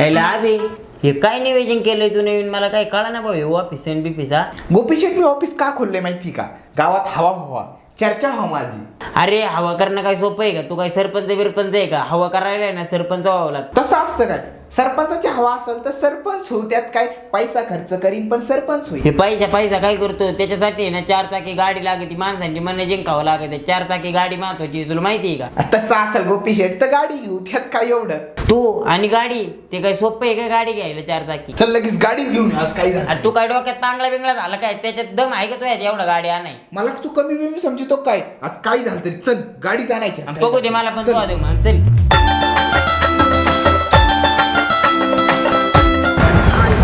ह्याला अभि हे काय नियोजन केलंय तू नवीन? मला काय कळा ना भाऊ हे ऑफिस एन बिपिस हा? गोपी शेट्टी ऑफिस का खोलले माहिती का? गावात हवा हवा चर्चा हवा माझी. अरे हवा करणं काय सोपं आहे का? तू काय सरपंच बिरपंच आहे का? हवा करायला आहे ना सरपंच व्हावं लागतं. तसं असतं काय? सरपंचाची हवा असेल तर सरपंच होऊ त्यात काय पैसा खर्च करीन पण सरपंच होईल. हे पैसा पैसा काय करतो? त्याच्यासाठी आहे ना चार चाकी गाडी लागते माणसांची मन जिंकावं लागते. चार चाकी गाडी महत्वाची तुला माहिती आहे का? तसं असेल गोपी शेट तर गाडी घेऊ त्यात काय एवढं? तू आणि गाडी ते काय सोपं आहे का गाडी घ्यायला चार चाकी? चल लगेच गाडी घेऊन ये, आज काय झालं अरे तू काय डोक्यात पांगला बिंगला झाला काय? त्याच्यात दम आहे का तुझ्यात एवढा गाडी आणाय मला तू कमी बिमी समजतो काय? आज काय झालं तरी चल गाडी आणायची आज आणि काय बघू दे झालं. मला पण चल. तू दे चल.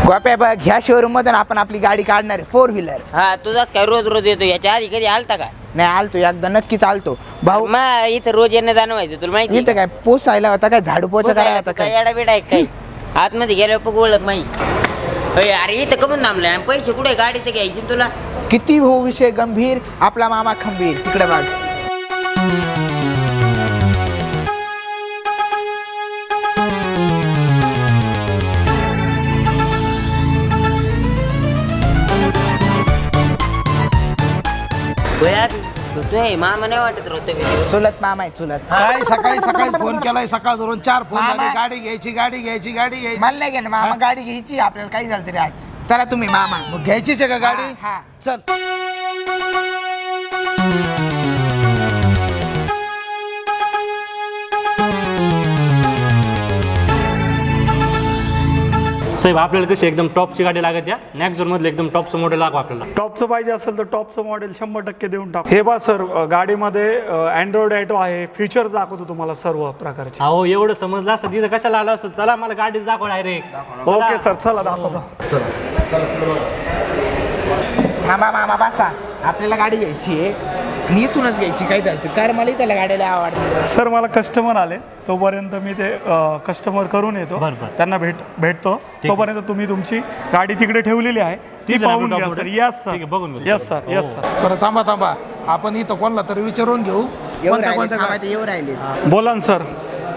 गोप्या बघ ह्या शोरूम मधून आपण आपली गाडी काढणार फोर व्हीलर हा तुझाच काय रोज रोज येतो याच्या आधी कधी आलता का? नाही आलतो एकदा नक्की चालतो भाऊ मग इथं रोज येणं जाणं व्हायचं तुला माहिती इथं काय पोसायला होता काय झाडू पोचा करायला होता काय? काय येडा बिडा आहे काय? आतमध्ये गेल्यावर पग ओळख माहिती. अरे इथं कमून थांबलाय. आणि पैसे कुठे गाडी तर घ्यायची ना तुला. किती भाऊ विषय गंभीर आपला मामा खंबीर. तिकडे बघ. तू हे मामा नाही वाटत. चुलत मामा आहे चुलत. काय सकाळी सकाळी फोन केलाय? सकाळ धरून चार फोन मामा. झाले. गाडी घ्यायची गाडी घ्यायची गाडी घ्यायची. मला नाही घेणं मामा. गाडी घ्यायची आपल्याला काही झालं तरी आज चला तुम्ही मामा. मग घ्यायचीच आहे का गाडी? हा, हा. चल. साहेब आपल्याला कशी एकदम टॉपची गाडी लागत या नेक्स्ट मधलं एकदम टॉपचं मॉडेल लागू आपल्याला. टॉपचं पाहिजे असेल तर टॉपचं मॉडेल शंभर टक्के देऊन टाक. हे बा सर गाडीमध्ये अँड्रॉइड ॲटो आहे. फीचर्स दाखवतो तुम्हाला सर्व प्रकारचे. अहो एवढं समजलं असतं. तिथं कशाला आलं असतं? चला मला गाडी दाखव डायरेक्ट ओके सर चला दाखवतो. थांबा मामा बसा. आपल्याला गाडी घ्यायची आहे. मी इथूनच घ्यायची काय झालं कारण मला त्याला गाडीला आवडते. सर मला कस्टमर आले. तोपर्यंत मी ते कस्टमर करून येतो. बरं, बरं. त्यांना भेट भेटतो. तोपर्यंत तुम्ही तुमची गाडी तिकडे ठेवलेली आहे. ती पाहून घ्या सर? यस ठीक आहे, बघून सर घेऊ. यस सर यस सर बरं थांबा थांबा. आपण इथं कोणाला तरी विचारून घेऊ. येऊ कोणत्या राहिले. कोणत्या थांबा, गाड्या? ते येऊ राहिले. बोला ना सर.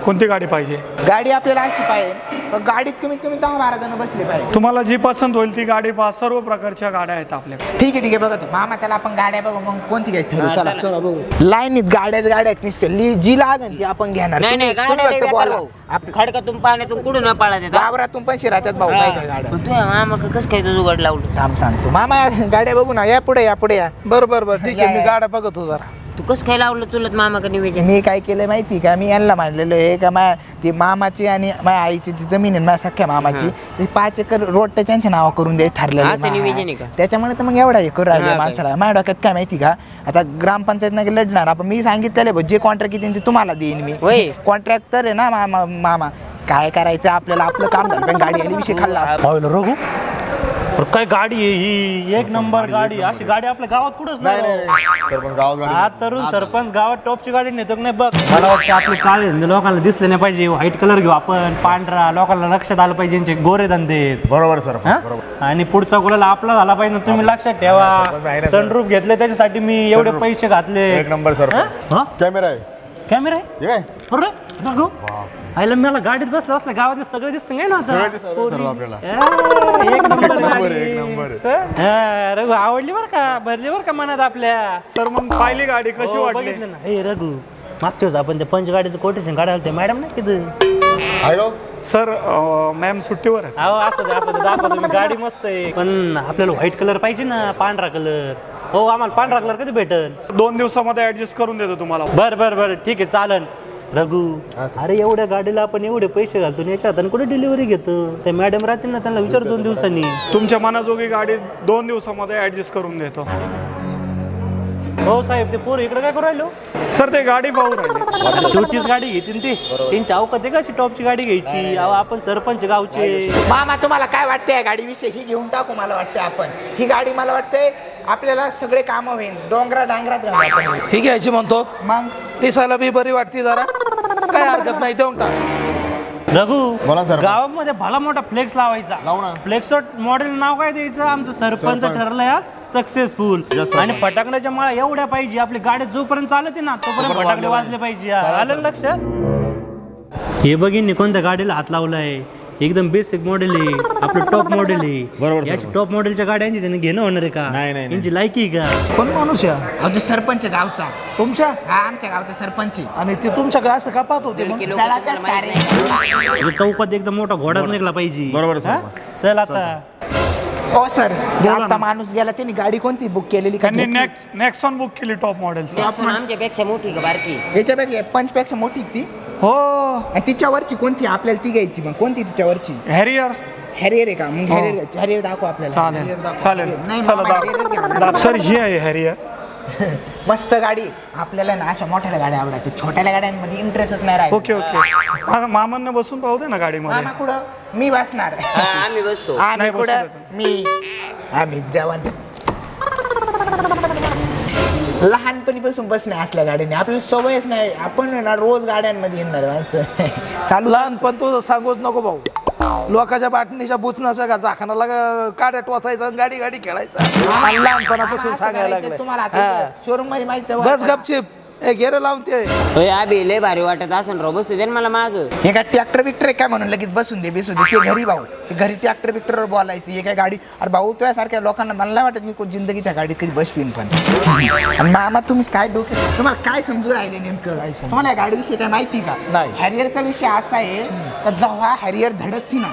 कोणती गाडी पाहिजे? गाडी आपल्याला अशी पाहिजे. पण गाडीत कमीत कमी दहा बारा जण बसले पाहिजे. तुम्हाला जी पसंत होईल ती गाडी पहा सर्व प्रकारच्या गाड्या आहेत आपल्याकडे. ठीक आहे ठीक आहे बघतो मामा चला आपण गाड्या बघू मग कोणती घ्यायची ठरवू? हा, चला. चला. बघू. लाईनीत गाड्याच गाड्यात निसते ली- जी लागेल ती आपण घेणार. नाही गाड्या. भाऊ. खडकातून पाण्यातून कुठून न पाळा देतात वावरातून पण शिराच्यात भाऊ काय काय गाड्या? पण तू मामा कसं काय तुझं गड लावलं? थांब सांगतो. मामा या गाड्या बघू ना. या पुढे या पुढे या. बरं बरं बरं. ठीक आहे मी. गाड्या बघतो जरा. तू कसं काय लावलं चुलत मामा का निवेदन मी काय केलं माहिती का मी यांना मांडलेलो आहे का मा ती मामाची आणि माझ्या आईची जी जमीन आहे माझ्या सख्या मामाची ती पाच एकर रोड त्यांच्या नावा करून द्यायची ठरलेलं असं आहे. आहे का? त्याच्यामुळे तर मग एवढा हे करू हा, राहिले काय? माणसाला माझ्या डोक्यात काय माहिती का आता ग्रामपंचायत नाही लढणार आपण मी सांगितलेलं आहे, जे कॉन्ट्रॅक्ट येतील ते तुम्हाला देईन मी. कॉन्ट्रॅक्टर आहे ना मामा मामा काय करायचं आपल्याला आपलं काम झालं पण गाडी आली विषय खाल्ला असता. पाहिलं रघु तर काय गाडी आहे ही? एक नंबर गाडी अशी गाडी आपल्या गावात कुठंच नाही राव. हा तरुण सरपंच गावात टॉपची गाडी नेतो का नाही बघ. मला वाटतं आपले काळे धंदे लोकांना दिसले नाही पाहिजे. व्हाईट कलर घेऊ आपण पांढरा लोकांना लक्षात आलं पाहिजे यांचे गोरे धंदे. आहेत. बरोबर सर हा? आणि पुढचा गुलाल आपला झाला पाहिजे ना तुम्ही लक्षात आहे ठेवा. सनरूप घेतले त्याच्यासाठी मी एवढे Sunroof. पैसे घातले. एक नंबर सर हा? कॅमेरा आहे. कॅमेरा आहे? हे काय? अरे बघू. आईला मला गाडीत बसलं असलं गावातले सगळे दिसतं काय ना आता? सगळे दिसतात पोरी. सर्व आपल्याला. ए, एक नंबर एक नंबर, गाडी. एक नंबर. हा, रघु आवडली बरं का? भरली बरं का मनात आपल्या? सर मग पाहिली गाडी कशी हो, वाटली? बघितलं ना. हे रघु मागच्या वेळेस आपण ते पंचगाडीचं कोटेशन काढायला ते मॅडम नाही तिथं? आहे हो. सर मॅम सुट्टीवर आहे अहो असं दे असं दे दाखवा तुम्ही गाडी मस्त आहे. पण आपल्याला व्हाईट कलर पाहिजे ना पांढरा कलर हो आम्हाला पांढरा कलर कधी भेटल दोन दिवसामध्ये ऍडजस्ट करून देतो तुम्हाला. बर बर बर. ठीक आहे चालन. रघु अरे एवढ्या गाडीला आपण एवढे पैसे घालतो आणि याच्यात आणि कुठे डिलिव्हरी घेतो? त्या मॅडम राहतील ना त्यांना विचार दोन दिवसांनी. तुमच्या मनाजोगी गाडी दोन दिवसामध्ये ऍडजस्ट करून देतो. हो साहेब ते पोर इकडे काय करू राहिलो? सर ते गाडी पाहू राहिले. छोटीच गाडी घेतील ते. त्यांची अवकात आहे का अशी टॉपची गाडी घ्यायची? अहो आपण सरपंच गावचे. मामा तुम्हाला काय वाटतंय? या गाडीविषयी ही घेऊन टाकू मला वाटतंय आपण. ही गाडी मला वाटतंय आपल्याला सगळे कामं होईल डोंगरा डांगरात घालू आपण ही. ठीक आहे याची म्हणतो. मग? दिसायला बी बरी वाटते जरा. काय हरकत नाही देऊन टाक. रघु बोला सर. गावामध्ये भला मोठा फ्लेक्स लावायचा. लावू ना. फ्लेक्स मॉडेल नाव काय द्यायचं? आमचं सरपंच सरपंच. ठरलंय सक्सेसफुल Yes, sir. आणि फटाकड्याच्या माळा एवढ्या पाहिजे आपली गाडी जोपर्यंत चालते ना तोपर्यंत तोपर्यंत फटाकडे वाजले वाजले पाहिजे. आलं लक्षात हे बघिन कोणत्या गाडीला हात लावलाय. एकदम बेसिक मॉडेल आहे. आपलं टॉप मॉडेल आहे. बरोबर, याची टॉप मॉडेलच्या गाड्यांची त्यांनी घेणं होणार आहे का? नाही, नाही, नाही. यांची लायकी आहे का? कोण माणूस अहो तो सरपंच गावचा. तुमच्या? हा आमच्या गावचा सरपंच आहे. आणि ते तुमच्याकडे असं का पाहत होते मग? चला सारे. म्हणजे चौकात एकदम मोठा घोडाच निघला पाहिजे. बरोबर आहे, हा? चल आता. हो सर. आता माणूस गेला त्यांनी गाडी कोणती बुक केलेली का? त्यांनी घेतली? नेक्स्ट नेक्सॉन बुक केली टॉप मॉडेलचं त्यातून आमच्यापेक्षा मोठी का बारकी? याच्यापेक्षा पंचपेक्षा मोठी ती. हो. आणि तिच्यावरची कोणती आपल्याला ती घ्यायची मग? कोणती तिच्यावरची? हॅरियर हॅरियर आहे का? मग हॅरियर घ्यायची. हॅरियर दाखव आपल्याला. चालेल. दाखव. चालेल. नाही चला मामा, घ्या. सर ही आहे हॅरियर मस्त गाडी. आपल्याला ना अशा मोठ्या गाड्या आवडतात छोट्या गाड्यांमध्ये इंटरेस्टच नाही राहिला. Okay okay. माझ्या मामांना बसून पाहू दे ना गाडीमध्ये. मामा कुठं? मी बसणार. हा, आम्ही बसतो. आम्ही नाही बसू कुठं? देत. मी. आम्ही जवान. लहानपणीपासून बसणे असल्या गाडीने. आपल्याला सवयच नाही. आपण ना रोज गाड्यांमध्ये येणार माणसं. चालू लहानपण तू सांगूच नको भाऊ. लोकांच्या बाटणीच्या बुचनाच्या का झाकणाला का- काड्या टोचायचा आणि गाडी गाडी खेळायचा? आणि लहानपणापासून सांगायला लागलं तुम्हाला. शोरूममध्ये माहिती बस गपचिप. ए गेरे लावून ते होय आबी लय भारी वाटत असन राव. बसू दे ना मला माग. हे काय ट्रॅक्टर बिक्टर काय म्हणून लगेच बसून दे बसून दे. ते घरी भाऊ ते घरी ट्रॅक्टर बिक्टरवर बोलायचं. हे काय गाडी अरे भाऊ तुझ्यासारख्या लोकांना मला नाही वाटत मी कोण जिंदगी त्या गाडीत कधी बसवीन पण. आणि मामा तुम्ही काय डोके तुम्हाला काय समजू राहिले नेमकं? तुम्हाला या गाडीविषयी काय माहिती का? नाही. हॅरियरचा विषय असा आहे का जेव्हा हॅरियर धडकती ना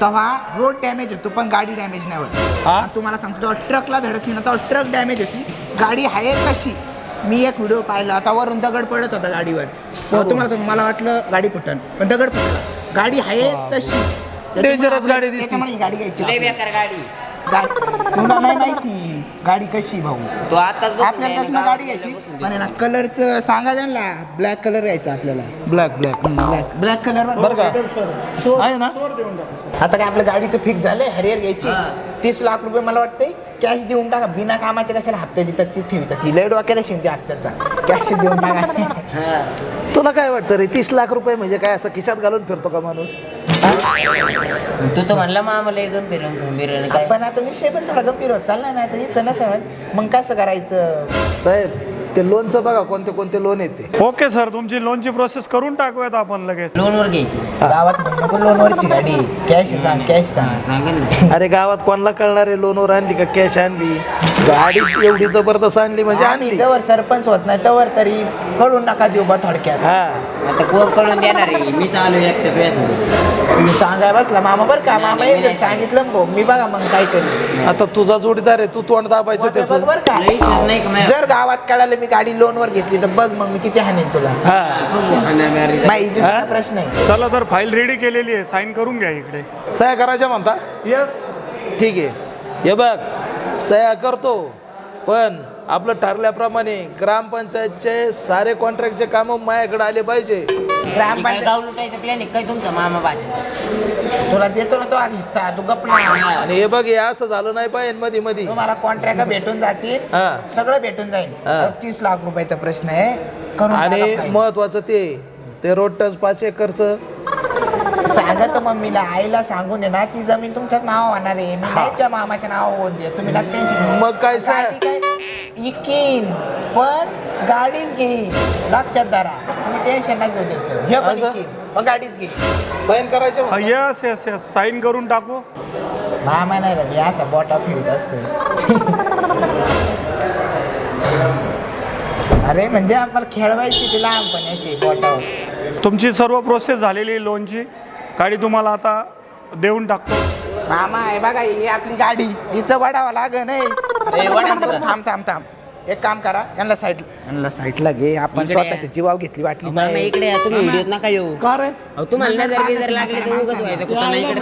तेव्हा रोड डॅमेज होतो पण गाडी डॅमेज नाही होत. आणि तुम्हाला सांगतो जेव्हा ट्रकला धडकती ना तेव्हा ट्रक डॅमेज होती. गाडी आहे कशी? मी एक व्हिडिओ पाहिला आता वरून दगड पडत होता गाडीवर. तेव्हा तुम्हाला सांगू, मला वाटलं गाडी फुटन पण दगड फुटला. गाडी आहे तशी. Dangerous गाडी दिसती. त्याच्यामुळे ही गाडी घ्यायची. लय आपल्याला. बेकार गाडी. तुला नाही माहिती. गाडी कशी भाऊ? तो आताच बसून आपल्याला त्यातनं गाडी घ्यायची. बसून आहे ना कलरचं सांगा त्यांना. ब्लॅक कलर घ्यायचा आपल्याला. Black black black black colour बरं का? आहे ना? आता काय आपल्या गाडीचं फिक्स झालंय? हरियर घ्यायची. तीस लाख रुपये मला वाटतंय. कॅश देऊन टाका. बिना कामाच्या कशाला हप्त्याची तक्ती ठेवतात ती लय डोक्याला शिंदे हप्त्याचा. कॅश देऊन टाका. तुला काय वाटतं रे? तीस लाख रुपये म्हणजे काय असं खिशात घालून फिरतो का माणूस? तू तर म्हणला मग आम्हाला एक गंभीर गंभीर काय? पण आता विषय पण थोडा गंभीर होत चाललाय ना आता इथं नसं मग कसं करायचं? साहेब ते लोनचं बघा कोणते कोणते लोन येते ओके सर तुमची लोनची प्रोसेस करून टाकूयात आपण लगेच. लोनवर घ्यायची. गावात म्हणू नको लोनवरची गाडी. कॅश सांग कॅश सांग. सांगेल ना. अरे गावात कोणाला कळणार आहे लोनवर आणली का? कॅश आणली. गाडी एवढी जबरदस्त आणली म्हणजे आम्ही आणली. जवळ सरपंच होत नाही तवर तरी कळून नका देऊ बा थोडक्यात. हा. आता कोण कळून देणार आहे? मी चालू एकटं तुझ्यासोबत सांगाय बसला मामा बरं का? मामा नाही. सांगितलं ना भाऊ. मी बघा मग काय करेल आता तुझा जोडीदार आहे तू तोंड दाबायचं त्याचं. बरं का? लई विश्वास नाही का माझ्या? जर गावात कळालं मी गाडी लोनवर घेतली तर बघ मग मी किती हाणेन तुला. हा. हाणामारी. माझ्या इज्जतीचा प्रश्न आहे. चला तर फाईल रेडी केलेली आहे. साईन करून घ्या इकडे. सह्या करायच्या म्हणता? येस ठीक आहे. हे बघ. सह्या करतो. पण आपलं ठरल्याप्रमाणे ग्रामपंचायतचे सारे कॉन्ट्रॅक्टचे कामं माझ्याकडे आले पाहिजे. ती काय ग्रामपंचायत गाव लुटायचं प्लॅन काय तुमचा मामा बाच्या तुला देतो ना तो आज हिस्सा. तू गप ना. आणि हे बघ हे असं झालं नाही पाहिजे मध्ये मध्ये तुम्हाला कॉन्ट्रॅक्ट भेटून जातील. हा. सगळं भेटून जाईल. तीस लाख रुपयाचा प्रश्न आहे. करून आणि टाका. महत्वाचं ते ते रोड टच पाच एकरचं. सांगा तर मम्मीला आईला सांगून आहे ना ती जमीन तुमच्याच नाव होणार आहे. मी नाही त्या मामाच्या नाव होऊन दे तुम्ही ना टेन्शन मग काय सा- गाडी काय? इकीन. पण गाडीच घेईन लक्षात धरा. तुम्ही टेन्शन नाही घेऊ द्यायचं हे पण असं? इकीन. पण गाडीच घेईन साईन करायचे म्हणता? येस येस येस साईन करून टाकू. मामा नाही रे मी असा बोटा फिरत असतो अरे म्हणजे आम्हाला खेळवायची ती लहानपणी अशी बोटावर. तुमची सर्व प्रोसेस झालेली आहे लोनची गाडी तुम्हाला आता देऊन टाकतो. मामा आहे बघा ही आपली गाडी. हिचं वडावं लाग नाही? थांब थांब थांब. एक काम करा यांना साईड यांना साईडला घे. आपण इकडे स्वतःच्या जीवाव घेतली वाटली मामा नाही. इकडे या, तुम्ही व्हिडिओत नका येऊ. का रे? अहो तुम्हाला नजर बिजर लागली तर उगत व्हायचं. कुठं नाही इकडे.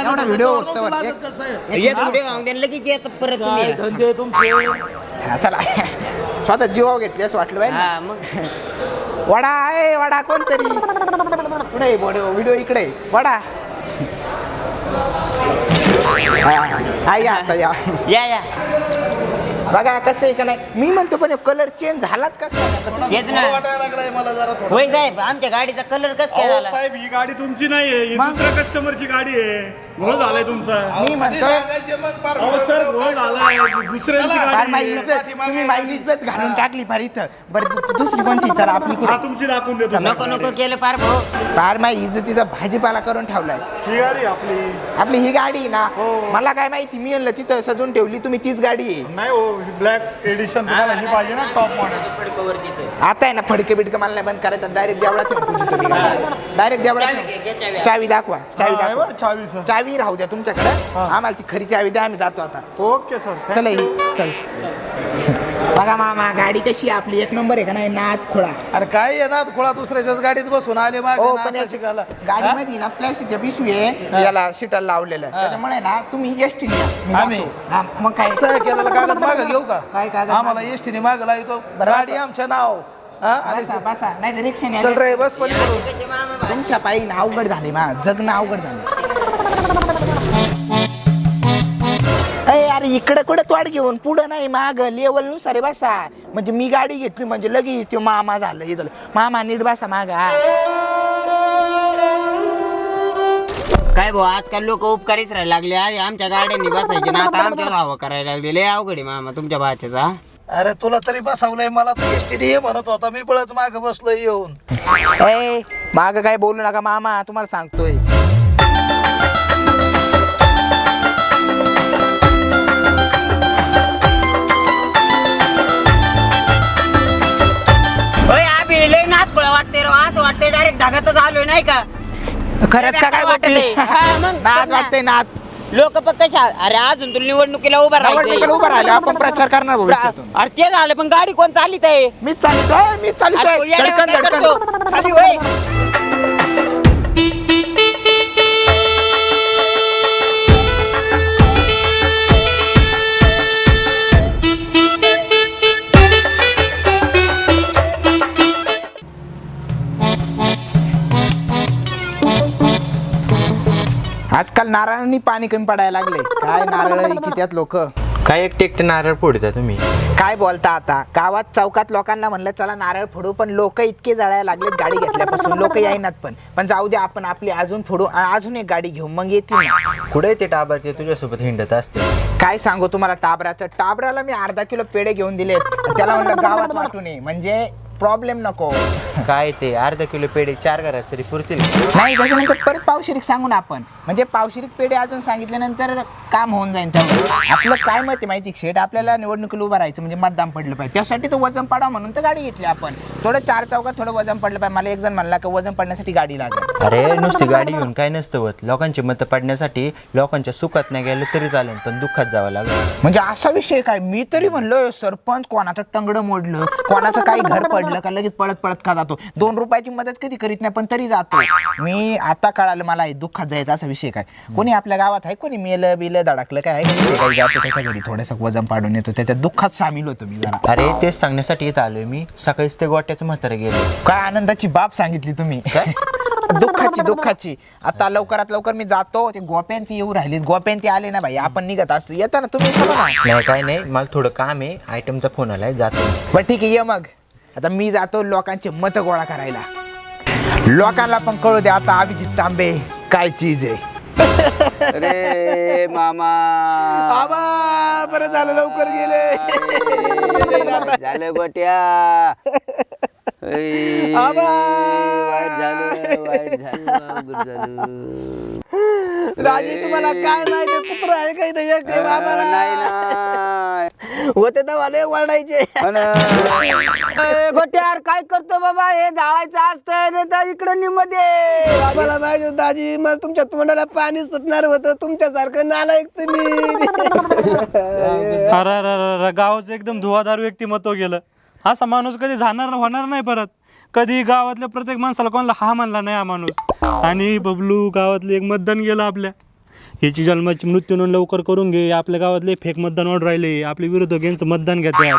एवढा व्हिडिओ एक- व्हिडिओ द्या लगेच परत काय तुम्ही धंदे तुमचे? चला. स्वतः जीवाव घेतली असं वाटलं हा मग. वडा आहे वडा कोणतरी. पुढे व्हिडिओ इकडे आहे. वडा. हा, या आता या. या या. बघा कसं आहे का नाही? मी म्हणतो पण कलर चेंज झालाच कसं हेच ना. वाटायला लागलाय मला जरा थोडं. होय साहेब आमच्या गाडीचा कलर कस काय अहो झाला? साहेब ही गाडी तुमची नाही आहे ही? दुसऱ्या कस्टमरची गाडी आहे. घोळ झालाय तुमचा. मी म्हणतोय अहो सर घोळ झालाय. दुसऱ्यांची फार गाडी माझी इज्जत तुम्ही माझी इज्जत घालून टाकली फार इथं बरं दु- दुसरी कोणती? चला आपली हा कुठे? तुमची दाखवून देतो नको सर. नको केलं पार भाऊ. फार माझी इज्जतीचा भाजीपाला करून ठेवलाय. ही गाडी आपली. आपली ही गाडी आहे ना? हो. मला काय माहिती मी आणलं तिथं सजून ठेवली तुम्ही तीच गाडी आहे. नाही हो ब्लॅक एडिशन तुम्हाला ही पाहिजे ना टॉप मॉडेल आता आहे ना फडके बिडके मला नाही बंद करायचं डायरेक्ट देवळात नेऊन पूजू तुम्ही डायरेक्ट देवळात चावी दाखवा चावी दाखवा. चावी सर. चावी राहू द्या तुमच्याकडे. आम्हाला ती खरी चावी द्या आम्ही जातो आता. Okay sir. चला ही चल. बघा मामा गाडी कशी आहे आपली? एक नंबर आहे का नाही? नाथ खोळा. अरे काय येणार खोळा? दुसऱ्याच्याच गाडीत बसून आले मागे हो ना पण आता शिकायला गाडीमध्ये ना प्लॅस्टिकच्या पिशवी आहे. याला सीटर लावलेलं. त्याच्यामुळे ना तुम्ही एस टी आम्ही? मग काय? सह्या केलेला कागद माग घेऊ का? काय कागद आम्हाला मागं? एसटीने माग लावतो बरं, गाडी बसा. आमच्या नाव. हा? आणि बसा बसा. नाही तर रिक्षाने चल आले. रे बस पलीकडून. तुमच्या पायी ना अवघड झाले मा. जगणं अवघड झालं. अरे इकडं कुठं तोड घेऊन पुढं नाही माग लेवलनुसार आहे बसा. म्हणजे मी गाडी घेतली म्हणजे लगेच तो मामा झालं हे झालं. मामा नीट बसा माग हा. काय भाऊ आजकाल लोक उपकारीच राहायला लागले आधी आमच्या गाड्यांनी बसायचे ना आता आमच्या हवा करायला लागले. लय अवघड आहे मामा तुमच्या भाच्याचा अरे तुला तरी बसवलंय मला तू एसटीने ये म्हणत होता मी पळच माग बसलोय येऊन. ए माग काय बोलू नका मामा तुम्हाला सांगतोय. फळ वाटते रे आज वाटते डायरेक्ट ढगातच आलोय नाही का? खरंच का काय वाटत. हा. नाच वाटतंय नाच लोक फक्त शा- अरे अजून तुला निवडणुकीला उभा निवडणुकीला राहायचं उभं राहिलो आपण प्रचार करणार भविष्यातून अरे ते झालं पण गाडी कोण चालित आहे? मीच चालितोय मीच अरे तो चालितोय येड्यावर धडकन काय धडकन. करतो? खाली होय. आजकाल नारळांनी पाणी कमी पडायला लागले. काय नारळ कित्यात लोक? काय एक टेकटे नारळ फोडता तुम्ही? काय बोलता आता? गावात चौकात लोकांना म्हणलं चला नारळ फोडू. पण लोक इतके जळायला लागलेत गाडी घेतल्यापासून. लोक येईनात पण. पण जाऊ दे आपण आपली अजून फोडू अजून एक गाडी घेऊ. मग येतील. ना कुठे ते टाबर ते तुझ्यासोबत हिंडत असते काय सांगू तुम्हाला टाबराचं? टाबराला मी अर्धा किलो पेढे घेऊन दिलेत. त्याला म्हणलं गावात वाटू नये. म्हणजे प्रॉब्लेम नको. काय ते अर्धा किलो पेढे चार घरात तरी पुरतील. नाही त्याच्यानंतर परत पावशिरीक सांगू ना आपण. म्हणजे पावशिरीक पेढे अजून सांगितल्यानंतर काम होऊन जाईल तेवढं. आपलं काय मत आहे माहिती शेट आपल्याला निवडणुकीला उभं राहायचं म्हणजे मतदान पडलं पाहिजे. त्यासाठी तो वजन पाडा म्हणून तर गाडी घेतली आपण. थोडं चार चौकात थोडं वजन पडलं पाहिजे. मला एक जण म्हणला की वजन पडण्यासाठी गाडी लागेल. अरे नुसती गाडी घेऊन काय नसतं होत. लोकांची मतं पडण्यासाठी लोकांच्या सुखात नाही गेलं तरी चालेल पण दुःखात जावं लागलं. म्हणजे असा विषय काय? मी तरी म्हणलो सरपंच कोणाचं टंगडं मोडलं कोणाचं काही घर पडलं का लगेच पळत पळत का जातो. दोन रुपयाची मदत कधी करीत नाही पण तरी जातो. मी आता कळालं मला हे दुःखात जायचा असा विषय काय? कोणी आपल्या गावात आहे? कोणी मेलं बिलं धडकलं काय? आहे? काही जातो त्याच्या घरी थोडंसं वजन पाडून येतो. त्याच्या दुःखात सामील होतो मी जरा. अरे तेच सांगण्यासाठी इथं आलोय मी. सकाळीच ते गोट्याचं म्हातारे गेले. काय आनंदाची बाब सांगितली तुम्ही? दुःखाची दुःखाची. आता लवकरात लवकर मी जातो. ते गोप्यान ती येऊ राहिली गोप्यान ती आले ना भाई आपण निघत असतो. येता ना तुम्ही चला ना. नाही काय नाही. मला थोडं काम आहे. आयटमचा फोन आलाय जातो. बरं ठीक आहे. ये मग. आता मी जातो लोकांचे मत गोळा करायला. लोकांना पण कळू दे आता अभिजित तांबे काय चीज आहे. अरे मामा. आबा बरं झालं लवकर गेले. झालं गोट्या अय, आबा. वाईट झालं वाईट झालं अवघड झालं. राजे तुम्हाला काय माहिती? कुत्र आहे काही नाही एक बाबा अं, नाही ना. होते तर मला वरडायचे गोट्यार काय करतो बाबा? हे जाळायचं असतं रे तर इकडं निमध्ये मला माहिती दाजी. मला तुमच्या तोंडाला पाणी सुटणार होतं. तुमच्यासारखं नालायक तुम्ही. अरे. अरे अरे अरे, गावाचं एकदम धुवाधार व्यक्तिमत्व गेलं असा माणूस कधी जाणार होणार नाही परत. कधी गावातल्या प्रत्येक माणसाला कोणाला हा म्हणला नाही हा माणूस. आणि बबलू गावातले एक मतदान गेलं आपल्या. याची जन्माची मृत्यू नोंद लवकर करून घे. आपल्या गावातले फेक मतदान ऑर्डर राहिले. आपले विरोधकांचं मतदान घेते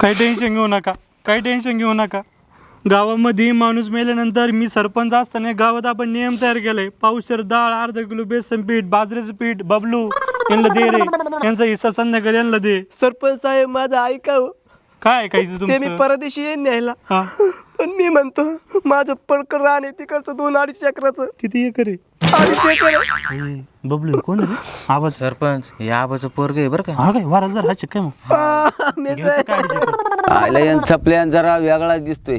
काही टेन्शन घेऊ नका. काही टेन्शन घेऊ नका. गावामध्ये माणूस मेल्यानंतर मी सरपंच असताना गावात आपण नियम तयार केलाय पावशर डाळ अर्धा किलो बेसन पीठ बाजरीचं पीठ बबलू यांना दे रे. यांचा हिस्सा संध्याकाळी यांना दे. सरपंच साहेब माझा ऐका हो. काय ऐकायचं ते मी तुमचं? परदेशी येईन न्यायला. हा. पण मी म्हणतो माझं पडकर रान आहे तिकडचं दोन अडीच एकराचं. किती एकर आहे? अडीच एकर आहे. ए, बबलू कोण आहे? रे? आवाज. सरपंच या आबाचं पोरग आहे बरं का? हा काय वारा जर हा काय मग? आ, मी घ्यायचं काय एकर? आयला यांचा प्लॅन जरा वेगळाच दिसतोय.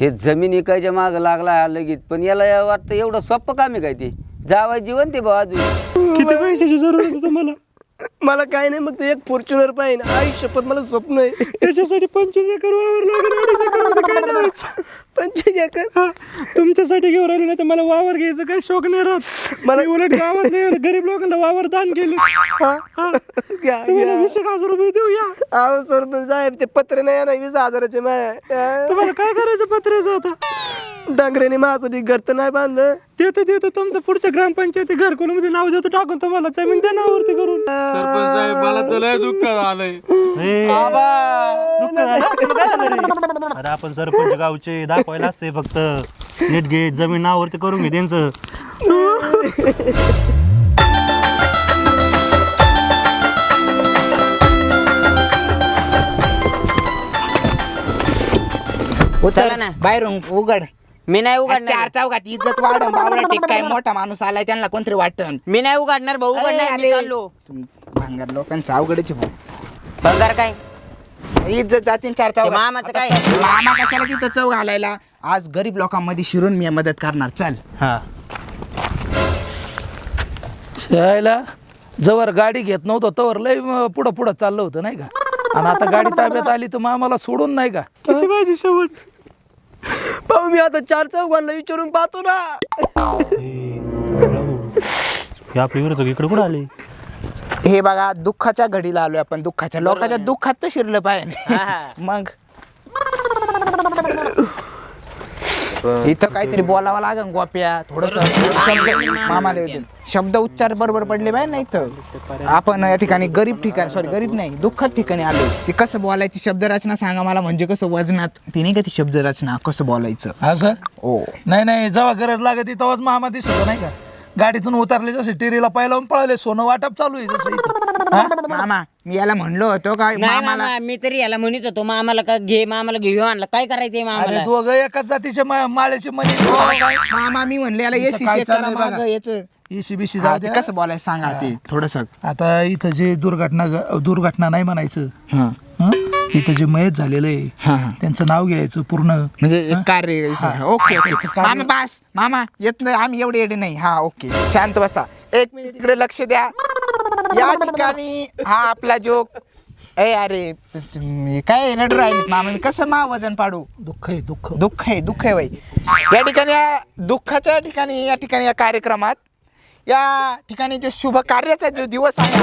हे जमीन इकायच्या माग लागला हा लगेच पण याला या वाटतं एवढं सोपं काम आहे काय ते? जावाय जीवन ते भाऊ अजून. किती पैशाची जरूरत आहे तुम्हाला? मला काय नाही मग ते एक फॉर्च्युनर पाहिजे आई शपथ मला स्वप्न आहे. त्याच्यासाठी पंचवीस एकर वावर लागेल अडीच काय लावायचं? पंचवीस एकर? हा, तुमच्यासाठी घेऊन राहिले नाही तर मला वावर घ्यायचं काही शौक नाही राहत. मला उलट गावात गरीब लोकांना वावर दान केले. हा? घ्या, तुम्हाला घ्या. वीस एक हजार रुपये देऊ या. अहो सरपंच साहेब ते पत्र नाही ना वीस हजाराचे माय. तुम्हाला काय करायचं पत्र्याचं आता? डांगरेने माझं घर तर नाही बांधलं. देतो देतो तुमचं पुढच्या ग्रामपंचायती घरकुलमध्ये नाव देतो टाकून तुम्हाला जमीन द्या नावावरती करून. सरपंच साहेब मला तर लय दुःख झालंय. दुःख झालं? अरे आपण सरपंच गावचे दाखवायला असते फक्त. नीट घे जमीन नावावरती करून घे त्यांचं. चला ना. बाहेरून उघड. मी नाही चार उघडणार. चौकात इज्जत वाढन बावडा टेक काय मोठा माणूस आलाय त्यांना कोणतरी वाटन. मी नाही उघडणार भाऊ उघडणार मी चाललो. तुम- भांगार लोकांचं अवघडच आहे भाऊ. पगार काय? इज्जत जातीन चार ते मामाचं काय? आता मामा कशाला तिथं चौ घालायला आज गरीब लोकांमध्ये शिरून मी मदत करणार. चल. हा. यायला जवळ गाडी घेत नव्हतं तवर लय म- पुढं पुढं चाललं होतं नाही का? आणि आता गाडी ताब्यात आली तर मग आम्हाला सोडून नाही का? किती पाहिजे शेवट? पाहू मी आता चार चौघांना विचारून पाहतो ना. हे विरोधक इकडे कुठं आले? हे बघा दुःखाच्या घडीला आलोय आपण. दुःखाच्या लोकांच्या दुःखात तर शिरलं पाहिजे. मग? इथं काहीतरी बोलावं लागेल गोप्या थोडस मामाला. शब्द उच्चार बरोबर पडले पाहिजे ना इथं. आपण या ठिकाणी गरीब ठिकाणी सॉरी गरीब नाही दुःखद ठिकाणी आलो ती कसं बोलायची शब्दरचना सांगा मला म्हणजे कसं वजनात ती नाही का ती शब्दरचना कसं बोलायचं? असं ओ नाही नाही जेव्हा गरज लागते तेव्हाच मामा दिसत नाही का? गाडीतून उतरले जसे टेरीला पाय लावून पळाले सोनं वाटप चालू आहे जसं इथं. हा? मामा मी याला म्हणलो होतो का नाही मामाला मामा मी तरी याला म्हणत होतो मामाला का घे मामाला घेऊ आणला काय करायचंय अरे मामाला? दोघं एकाच जातीचे मा- माळ्याचे मनी मामा मी म्हणले याला एसी काय चेक करा चाललंय माग बघा. याच. एसी बीसी जाऊ द्या. कसं बोलायचं सांगा ते थोडस. आता इथं जे दुर्घटना घ- दुर्घटना नाही म्हणायचं. हा. हं? इथं जे मयत झालेलं हा, आहे हा. त्यांचं नाव घ्यायचं पूर्ण. म्हणजे एक कार्य. Okay okay. कार्य- मामा बास. मामा येत नाही आम्ही एवढे येडे नाही. हा ओके. शांत बसा. एक मिनिट इकडे लक्ष द्या. या ठिकाणी हा आपला जो ए अरे तुम्ही काय रड राहिले मामा? मी कसं मा वजन पाडू? दुःख आहे दुःख. दुःख आहे दुःख आहे बाई. या ठिकाणी या दुःखाच्या ठिकाणी या ठिकाणी या कार्यक्रमात या ठिकाणी जे शुभ कार्याचा जो दिवस आहे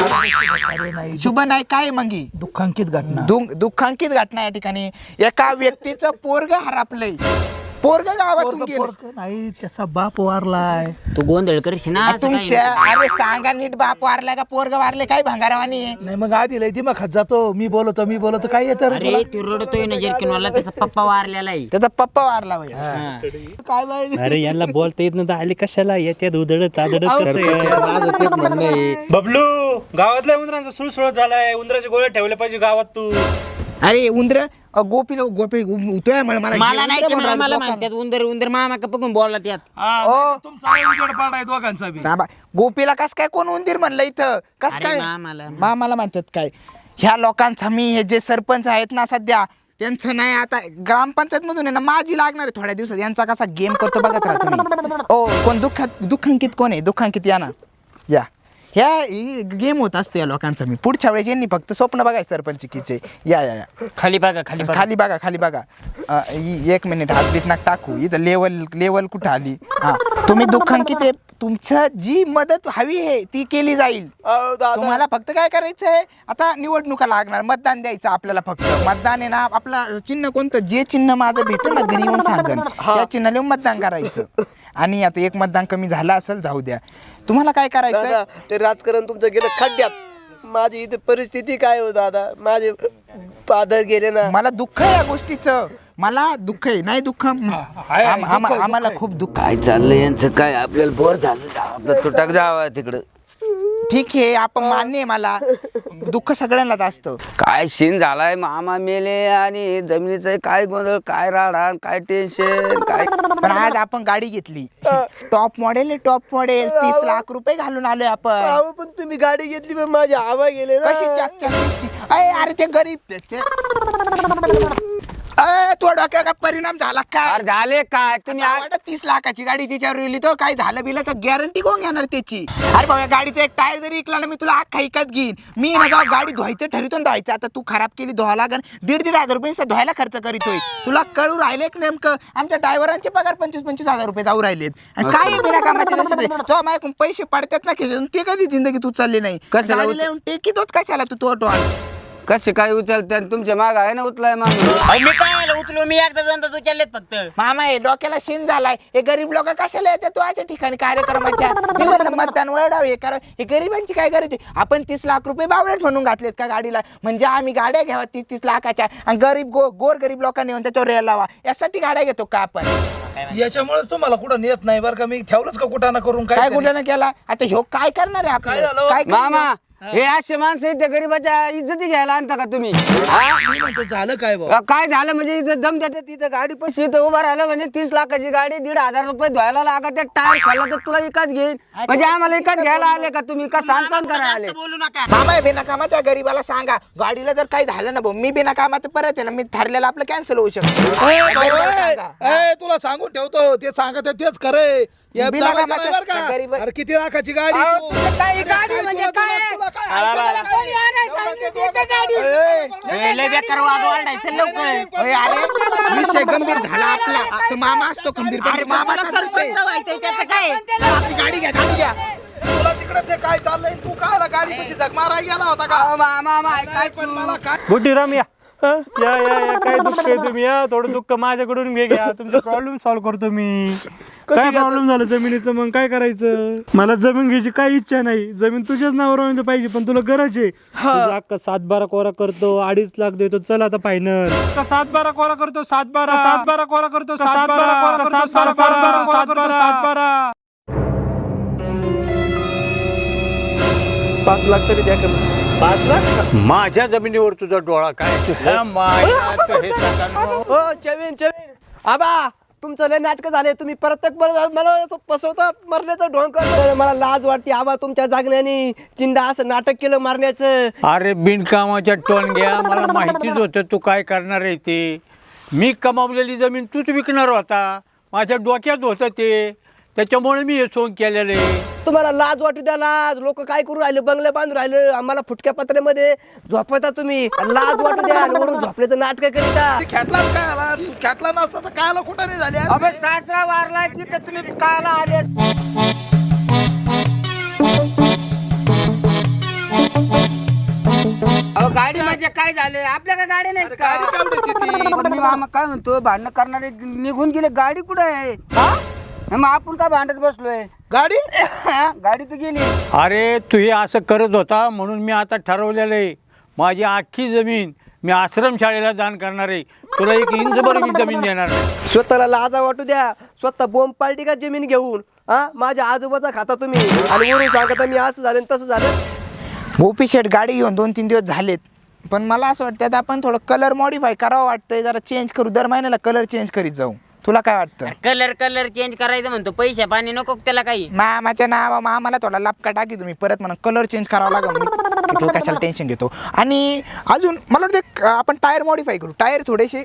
अरे नाही शुभ नाही काय मंगी? दुःखांकित घटना. दुं- दुःखांकित घटना या ठिकाणी. एका व्यक्तीचं पोरग हरापलंय. पोरग गावातून पोरगं- गेलं. पोरगं नाही त्याचा बाप वारलाय. तू गोंधळ करशील ना असं काही तुमच्या अरे सांगा नीट बाप वारला का पोरग वारले? काय भंगारवानी? आहे नाही मग आधी लय दिमाखात जातो. मी बोलतो मी बोलतो काय येतं रे तुला? अरे तू रडतोय ना जर्किन वाला त्याचा पप्पा वारलेला आहे. त्याचा पप्पा वारला बाई. हा. काय माहिती अरे यांना बोलता येत नाही तर आले कशाला? येत्यात उधळत चादडत आहे. बबलू गावातल्या उंदरांचा सुळसुळत झालाय. उंदराचे गोळे ठेवले पाहिजे गावात तू. अरे उंदर? अ, गोपी गोपी उतोय मला मला मला नाही उंदरं की म्हणून मला राहिलं म्हणतात उंदर उंदर मामा का बघून बोलला त्यात. ओ. तुमचा उजेड दोघांचा बी. थांबा. गोपीला कस काय कोण उंदीर म्हणलं इथं? कस अरे काय? मामाला. मामाला म्हणतात काय? ह्या लोकांचा मी हे जे सरपंच आहेत ना सध्या त्यांचं नाही आता ग्रामपंचायत मधून आहे ना माझी लागणार आहे थोड्या दिवसात. यांचा कसा गेम करतो बघत राहा तुम्ही. ओ कोण दुःखात दुःखांकित कोण आहे? दुःखांकित या ना. या. ह्या गेम होत असतो या लोकांचा मी. पुढच्या वेळेस यांनी फक्त स्वप्न बघायचं सरपंचिकीचे. या या या. खाली बघा खाली बघा. खाली बघा खाली बघा. अ, इ- एक मिनिट हात बीत नाक टाकू. इथं लेवल लेवल कुठं आली? हा. तुम्ही दुःखांकित आहे तुमचं जी मदत हवी आहे ती केली जाईल. तुम्हाला फक्त काय करायचंय? आता निवडणुका लागणार. मतदान द्यायचं आपल्याला फक्त. मतदान आहे ना आपलं चिन्ह कोणतं? जे चिन्ह माझं भेटेल ना घरी येऊन सांगन. त्या चिन्ह लिहून मतदान करायचं. आणि आता एक मतदान कमी झालं असेल जाऊ द्या. तुम्हाला काय करायचं ते राजकारण तुमचं गेलं खड्ड्यात. माझी इथे परिस्थिती काय हो दादा? माझे फादर गेले ना. मला दुःख आहे या गोष्टीचं. मला दुःख आहे. नाही दुःख आम- आम- आम- आम्हाला खूप दुःख काय चाललंय यांचं? काय? आपल्याला बोर झालं. आपलं तुटक जावं तिकडं. ठीक आहे आपण मान्य आहे मला. दुःख सगळ्यांनाच असतं. काय सीन झालाय? मामा मेले आणि जमिनीचं काय गोंधळ काय राडा काय टेन्शन काय पण आज आपण गाडी घेतली. टॉप मॉडेल आहे टॉप मॉडेल तीस लाख रुपये घालून आलोय आपण. अहो, पण तुम्ही गाडी घेतली पण माझे हवा गेले ना. कशी चकचक दिसती अय अरे ते गरीब त्याचे अय तो का परिणाम झाला काय? अरे झाले काय? तुम्ही आ- वाटत तीस लाखाची गाडी तिच्यावर लिहिली तो काय झालं बिलं तर गॅरंटी कोण घेणार त्याची? अरे बाबा गाडीचा एक टायर जरी इकला ना मी तुला अख्खा इकत घेईन. मी ना गाडी धुवायचं ठरवतो ना धुवायचं. आता तू खराब केली धुवा लागन. दीड दीड हजार रुपये नुसतं धुवायला खर्च करीतोय. तुला कळू राहिले की नेमकं? आमच्या ड्रायव्हरांचे पगार पंचवीस पंचवीस हजार रुपये जाऊ राहिलेत. आणि काय बिना कामाचे तो माझ्याकडून पैसे पडतात ना खिशातून. ते कधी जिंदगी तू चालली नाही. कशाला गाडीला येऊन टेकीतोच कशाला तू तो कसे काय उचलते आणि तुमच्या माग आहे ना उचलाय माग अहो, मी काय आलो उचलो? मी एकदा दोनदा उचललेत फक्त. मामा हे डोक्याला शिन झालाय. हे गरीब लोक कशाला येतात? तू अशा ठिकाणी कार्यक्रमाच्या मतदान वळडाव हे करा हे गरिबांची काय गरज आहे? आपण तीस लाख रुपये बावळेट म्हणून घातलेत का गाडीला? म्हणजे आम्ही गाड्या घ्यावा तीस तीस लाखाच्या आणि गरीब गो गोर गरीब लोकांनी येऊन त्याच्यावर रेल लावा. यासाठी गाड्या घेतो का आपण? याच्यामुळेच तुम्हाला कुठं नेत नाही बरं का? मी ठेवलंच का कुठं ना करून काय काय कुठं ना केला? आता ह्यो काय करणार आहे काय झालं? काय करणार? मामा हे. असे माणसं इथे गरीबाच्या इज्जती घ्यायला आणता का तुम्ही? हा? मी म्हणतो झालं काय भाऊ अ, काय झालं म्हणजे इथं दम देते तिथं गाडी पशी इथं उभं राहिलं म्हणजे तीस लाखाची गाडी दीड हजार रुपये धुवायला लागत त्या टायर खोलला तर तुला विकत घेईन. म्हणजे आम्हाला विकत घ्यायला आले का तुम्ही? का सांगतान करायला आले? बोलू नका. मामा हे बिना कामाच्या गरीबाला सांगा. गाडीला जर काही झालं ना भाऊ मी बिना कामाचं परत आहे ना मी ठरलेलं आपलं कॅन्सल होऊ शकतो. ए, भाऊ, गरीबाला ए, सांगा. ए, तुला सांगून ठेवतो ते सांगत आहे तेच खरंय या बिना कामाचं नाही बरं का? गरीब- अरे किती लाखाची गाडी अहो, तू? तुझं काय अरे गाडी म्हणजे तुला- काय? तुला बेकार वाद वाढायचं लवकर. अरे विषय गंभीर झाला आपला. तो मामा असतो गंभीर पण अरे मामा मामाला सरपंच व्हायचंय त्याचं काय? आपली गाडी घ्या गाडी घ्या. तुला तिकडे ते काय चाललंय? तू काय गाडी कशी जग मारा गेला होता का? मामा पण मला काय गुड्डी राम या. या या या. काय दुःख आहे तुम्ही? या थोडं दुःख माझ्याकडून घे घ्या. तुमचा प्रॉब्लेम सॉल्व्ह करतो मी. काय प्रॉब्लेम झालं जमिनीचं? मग काय करायचं? मला जमीन घ्यायची काही इच्छा नाही. जमीन तुझ्याच नावावर तर पाहिजे पण तुला गरज आहे. तुझा अक्का सात बारा कोरा करतो अडीच लाख देतो चल आता फायनल सात बारा कोरा करतो सात बारा सात बारा कोरा करतो सात बारा कोरा करतो सात बारा सात बारा सात बारा पाच लाख तरी द्या कमी. माझ्या जमिनीवर तुझा डोळा काय? चवीन चवीन. आबा! तुमचं लय नाटकं झाले तुम्ही प्रत्येक मला मला असं फसवतात मरण्याचं ढोंग करतात. मला लाज वाटते आबा तुमच्या जागण्याने चिंदा असं नाटक केलं मारण्याचं. अरे बिनकामाच्या टोनग्या मला माहितीच होतं तू काय करणार आहे ते. मी कमावलेली जमीन तूच विकणार होता. माझ्या डोक्यात होतं ते. त्याच्यामुळे मी हे सोंग केलेलं आहे. तुम्हाला लाज वाटू द्या लाज. लोक काय करू राहिले? बंगले बांधून राहिले. आम्हाला फुटक्या पत्र्यामध्ये झोपवता तुम्ही. लाज वाटू द्या. आणि वरून झोपल्याचं नाटक करीता. खेटलाच काय आला तू खेटला नसता तर काय आला कुठं नाही झाली? अबे सासरा वारलाय तिथं तुम्ही कायला आले? अहो गाडी म्हणजे काय झालं? आपल्याला गाडी नाही का गाडी केवढ्याची ती. पण मी मामा काय म्हणतो भांडणं करणारे निघून गेले गाडी कुठे आहे? मग आपण काय भांडत बसलोय? गाडी? गाडी तर गेली. अरे तू हे असं करत होता म्हणून मी आता ठरवलेलं आहे. माझी अख्खी जमीन मी आश्रमशाळेला दान करणार आहे. तुला एक इंचभर मी जमीन देणार नाही स्वतःला लाजा वाटू द्या. स्वतः बोंब पार्टी का जमीन घेऊन? हा? माझ्या आजोबाचा खाता तुम्ही. आणि वरून सांगता मी असं झालं आणि तसं झालं. गोपी शेट गाडी घेऊन दोन तीन दिवस झालेत. पण मला असं वाटतं आता आपण थोडं कलर मॉडीफाय करावं वाटतंय. जरा चेंज करू. दर महिन्याला कलर चेंज करीत जाऊ. तुला काय वाटतं? कलर कलर चेंज करायचं म्हणतो. पैसे पाणी नको का त्याला काही. मामाच्या नावा मामाला थोडा लपका टाकी तुम्ही. परत म्हणा कलर चेंज करावा लागेल मी तू कशाला टेन्शन घेतो. आणि अजून मला वाटतं आपण टायर मॉडीफाय करू. टायर थोडेसे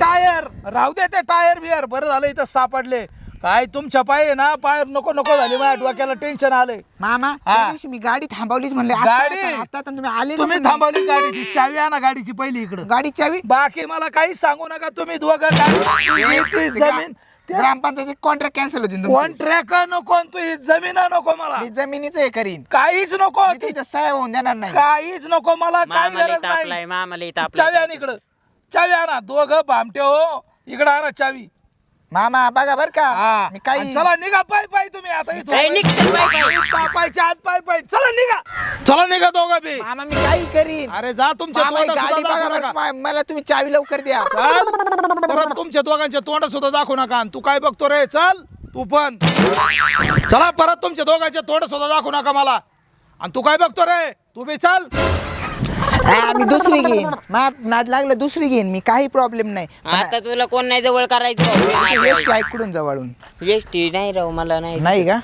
टायर राहू दे ते टायर बियर बरं झालं इथं सापडले. काय तुमच्या पाय ना? पाय नको नको झाली. माझ्या डोक्याला टेन्शन आलंय. मामा त्या दिवशी मी गाडी थांबवलीच म्हणले. आता- गाडी? आता आता तुम्ही आले तुम्ही थांबवली गाडीची. चावी आणा गाडीची पहिली इकडं. गाडी चावी? बाकी मला काहीच सांगू नका. तुम्ही दोघं गाडी जमीन ग्रामपंचायत कॉन्ट्रॅक्ट कॅन्सल होती कोण ट्रॅक नको आणि तू ही जमीन नको मला. जमिनीचं हे करीन. काहीच नको तुमच्या सह्या होऊन देणार नाही. काहीच नको मला काय मामाला गरज तापलाय नाही. मामाला चावी तापलाय आण इकडं. चावी आणा दोघं भामटे हो. इकडं आणा चावी. मामा बघा बर का. हा. मी आणि काही चला निघा पाय पाय तुम्ही आता काय निघतं पाय पाय? पायच्या आत पाय पाय. चला निघा. चला निघा दोघं बी. मामा मी काही करीन. अरे जा तुमच्या मामा ही तोंड गाडी सुद्धा बघा दाखवू बरं, नका. मा- मला तुम्ही चावी लवकर द्या. चल परत तुमच्या दोघांच्या तोंड सुद्धा दाखवू नका. आणि तू काय बघतो रे? चल. तू पण. चला परत तुमच्या दोघांच्या तोंड सुद्धा दाखवू नका मला. आणि तू काय बघतो रे? तू बी चाल. हा, मी दुसरी घेईन. नाद लागलं दुसरी घेईन मी. काही प्रॉब्लेम नाही. आता तुला कोण नाही जवळ करायचं? एसटी ऐकडून जवळून. एसटी नाही राहू मला नाही नाही का?